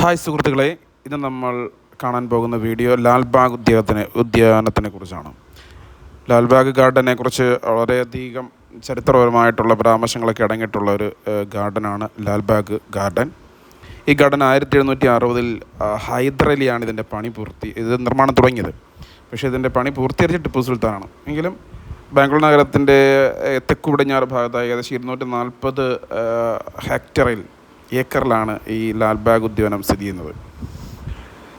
Hi സുഹൃത്തുക്കളെ ഇന്ന് നമ്മൾ കാണാൻ പോകുന്ന വീഡിയോ ലാൽബാഗ് ഉദ്യോഗത്തിന് ഉദ്യാനത്തിനെ കുറിച്ചാണ്. ലാൽബാഗ് ഗാർഡനെ കുറിച്ച് വളരെയധികം ചരിത്രപരമായിട്ടുള്ള പരാമർശങ്ങളൊക്കെ അടങ്ങിയിട്ടുള്ള ഒരു ഗാർഡനാണ് ലാൽബാഗ് ഗാർഡൻ. ഈ ഗാർഡൻ ആയിരത്തി എഴുന്നൂറ്റി അറുപതിൽ ഹൈദരലിയാണ് ഇതിന്റെ പണി പൂർത്തി ഇത് നിർമ്മാണം തുടങ്ങിയത്. പക്ഷേ ഇതിന്റെ പണി പൂർത്തീകരിച്ച ടിപ്പു സുൽത്താനാണ്. എങ്കിലും ബാംഗ്ലൂർ നഗരത്തിന്റെ തെക്കു പടിഞ്ഞാറ് ഭാഗത്തായി ഏകദേശം ഇരുന്നൂറ്റി നാൽപ്പത് ഹെക്ടറിൽ ഏക്കറിലാണ് ഈ ലാൽബാഗ് ഉദ്യാനം സ്ഥിതി ചെയ്യുന്നത്.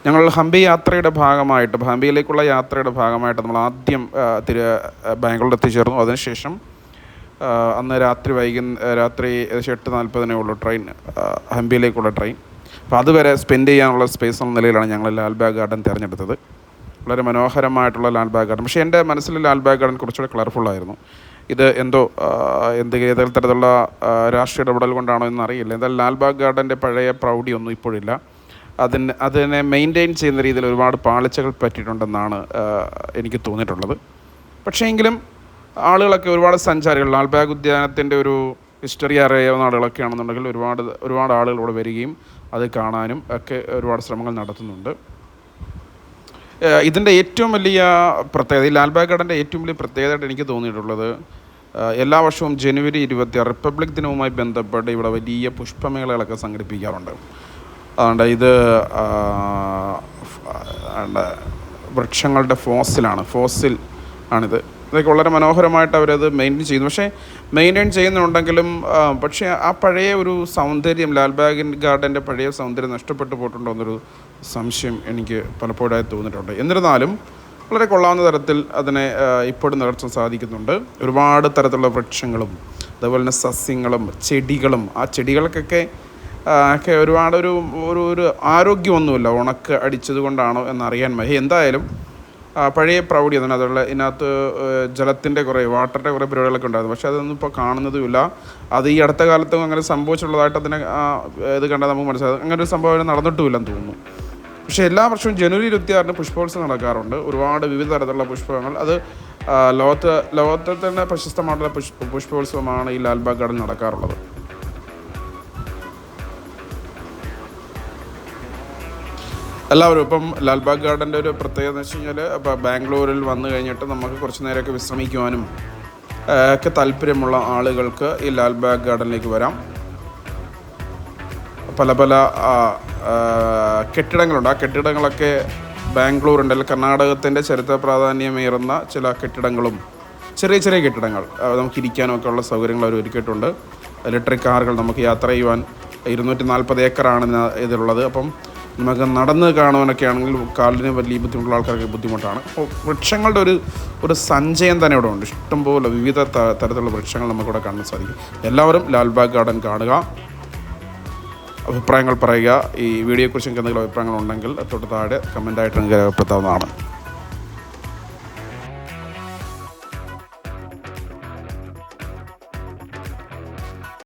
ഞങ്ങൾ ഹംപി യാത്രയുടെ ഭാഗമായിട്ട് ഹംപിയിലേക്കുള്ള യാത്രയുടെ ഭാഗമായിട്ട് നമ്മൾ ആദ്യം തിരു ബാംഗ്ലൂർ എത്തിച്ചേർന്നു. അതിനുശേഷം അന്ന് രാത്രി വൈകുന്ന രാത്രി ഏകദേശം എട്ട് നാൽപ്പതിനേ ഉള്ളൂ ട്രെയിൻ ഹംപിയിലേക്കുള്ള ട്രെയിൻ. അപ്പോൾ അതുവരെ സ്പെൻഡ് ചെയ്യാനുള്ള സ്പേസ് എന്ന നിലയിലാണ് ഞങ്ങൾ ലാൽബാഗ് ഗാർഡൻ തിരഞ്ഞെടുത്തത്. വളരെ മനോഹരമായിട്ടുള്ള ലാൽബാഗ് ഗാർഡൻ. പക്ഷേ എന്റെ മനസ്സിൽ ലാൽബാഗ് ഗാർഡൻ കുറച്ചുകൂടെ കളർഫുള്ളായിരുന്നു. ഇത് എന്തോ എന്തെങ്കിലും എന്ത് ഏതെങ്കിലും തരത്തിലുള്ള രാഷ്ട്രീയ ഇടപെടൽ കൊണ്ടാണോ എന്ന് അറിയില്ല എന്തായാലും ലാൽബാഗ് ഗാർഡന്റെ പഴയ പ്രൗഢിയൊന്നും ഇപ്പോഴില്ല. അതിന് അതിനെ മെയിന്റെയിൻ ചെയ്യുന്ന രീതിയിൽ ഒരുപാട് പാളിച്ചകൾ പറ്റിയിട്ടുണ്ടെന്നാണ് എനിക്ക് തോന്നിയിട്ടുള്ളത്. പക്ഷേ എങ്കിലും ആളുകളൊക്കെ ഒരുപാട് സഞ്ചാരികൾ ലാൽബാഗ് ഉദ്യാനത്തിന്റെ ഒരു ഹിസ്റ്ററി അറിയാവുന്ന ആളുകളൊക്കെ ആണെന്നുണ്ടെങ്കിൽ ഒരുപാട് ഒരുപാട് ആളുകൾ ഇവിടെ വരികയും അത് കാണാനും ഒക്കെ ഒരുപാട് ശ്രമങ്ങൾ നടത്തുന്നുണ്ട്. ഇതിന്റെ ഏറ്റവും വലിയ പ്രത്യേകത ഈ ലാൽബാഗ് ഗാർഡന്റെ ഏറ്റവും വലിയ പ്രത്യേകതയായിട്ട് എനിക്ക് തോന്നിയിട്ടുള്ളത് എല്ലാ വർഷവും ജനുവരി ഇരുപത്തി റിപ്പബ്ലിക് ദിനവുമായി ബന്ധപ്പെട്ട് ഇവിടെ വലിയ പുഷ്പമേളകളൊക്കെ സംഘടിപ്പിക്കാറുണ്ട്. അതുകൊണ്ട് ഇത് വൃക്ഷങ്ങളുടെ ഫോസിലാണ് ഫോസിൽ ആണിത്. ഇതൊക്കെ വളരെ മനോഹരമായിട്ട് അവരത് മെയിന്റെയിൻ ചെയ്യുന്നു പക്ഷേ മെയിന്റെയിൻ ചെയ്യുന്നുണ്ടെങ്കിലും പക്ഷേ ആ പഴയ ഒരു സൗന്ദര്യം ലാൽബാഗൻ ഗാർഡന്റെ പഴയ സൗന്ദര്യം നഷ്ടപ്പെട്ടു പോയിട്ടുണ്ടോ എന്നൊരു സംശയം എനിക്ക് പലപ്പോഴായി തോന്നിയിട്ടുണ്ട്. എന്നിരുന്നാലും വളരെ കൊള്ളാവുന്ന തരത്തിൽ അതിനെ ഇപ്പോഴും നിലർത്താൻ സാധിക്കുന്നുണ്ട്. ഒരുപാട് തരത്തിലുള്ള വൃക്ഷങ്ങളും അതുപോലെ തന്നെ സസ്യങ്ങളും ചെടികളും ആ ചെടികൾക്കൊക്കെ ഒക്കെ ഒരുപാട് ഒരു ഒരു ആരോഗ്യമൊന്നുമില്ല. ഉണക്ക് അടിച്ചത് കൊണ്ടാണോ എന്നറിയാൻ മതി എന്തായാലും പഴയ പ്രൗഢി തന്നെ അതുള്ള ഇതിനകത്ത് ജലത്തിന്റെ കുറേ വാട്ടറിന്റെ കുറേ പരിപാടികളൊക്കെ ഉണ്ടായിരുന്നു. പക്ഷേ അതൊന്നും ഇപ്പോൾ കാണുന്നതുമില്ല. അത് ഈ അടുത്ത കാലത്തും അങ്ങനെ സംഭവിച്ചിട്ടുള്ളതായിട്ട് അതിനെ ഇത് കണ്ടാൽ നമുക്ക് മനസ്സിലാകും. അങ്ങനെ ഒരു സംഭവം നടന്നിട്ടുമില്ലെന്ന് തോന്നുന്നു. പക്ഷേ എല്ലാ വർഷവും ജനുവരി ഇരുപത്തിയാറിന് പുഷ്പോത്സവം നടക്കാറുണ്ട്. ഒരുപാട് വിവിധ തരത്തിലുള്ള പുഷ്പങ്ങൾ. അത് ലോകത്ത് ലോകത്തെ തന്നെ പ്രശസ്തമായിട്ടുള്ള പുഷ്പ പുഷ്പോത്സവമാണ് ഈ ലാൽബാഗ് ഗാർഡൻ നടക്കാറുള്ളത്. എല്ലാവരും ഇപ്പം ലാൽബാഗ് ഗാർഡന്റെ ഒരു പ്രത്യേകത എന്ന് വെച്ച് കഴിഞ്ഞാൽ ഇപ്പോൾ ബാംഗ്ലൂരിൽ വന്നു കഴിഞ്ഞിട്ട് നമുക്ക് കുറച്ച് നേരമൊക്കെ വിശ്രമിക്കുവാനും ഒക്കെ താല്പര്യമുള്ള ആളുകൾക്ക് ഈ ലാൽബാഗ് ഗാർഡനിലേക്ക് വരാം. പല പല കെട്ടിടങ്ങളുണ്ട്. ആ കെട്ടിടങ്ങളൊക്കെ ബാംഗ്ലൂരുണ്ട്. അല്ലെങ്കിൽ കർണാടകത്തിന്റെ ചരിത്ര പ്രാധാന്യമേറുന്ന ചില കെട്ടിടങ്ങളും ചെറിയ ചെറിയ കെട്ടിടങ്ങൾ നമുക്ക് ഇരിക്കാനും ഒക്കെ ഉള്ള സൗകര്യങ്ങൾ അവർ ഒരുക്കിയിട്ടുണ്ട്. ഇലക്ട്രിക് കാറുകൾ നമുക്ക് യാത്ര ചെയ്യുവാൻ ഇരുന്നൂറ്റി നാൽപ്പത് ഏക്കറാണ് ഇതിലുള്ളത്. അപ്പം നമുക്ക് നടന്ന് കാണുവാനൊക്കെ ആണെങ്കിൽ കാലിന് വലിയ ബുദ്ധിമുട്ടുള്ള ആൾക്കാർക്ക് ബുദ്ധിമുട്ടാണ്. അപ്പോൾ വൃക്ഷങ്ങളുടെ ഒരു ഒരു സഞ്ചയം തന്നെ ഇവിടെ ഉണ്ട്. ഇഷ്ടംപോലെ വിവിധ തരത്തിലുള്ള വൃക്ഷങ്ങൾ നമുക്കിവിടെ കാണാൻ സാധിക്കും. എല്ലാവരും ലാൽബാഗ് ഗാർഡൻ കാണുക. അഭിപ്രായങ്ങൾ പറയുക. ഈ വീഡിയോയെക്കുറിച്ച് എനിക്ക് എന്തെങ്കിലും അഭിപ്രായങ്ങൾ ഉണ്ടെങ്കിൽ തൊട്ട് താഴെ കമന്റായിട്ട് എനിക്ക് രേഖപ്പെടുത്താവുന്നതാണ്.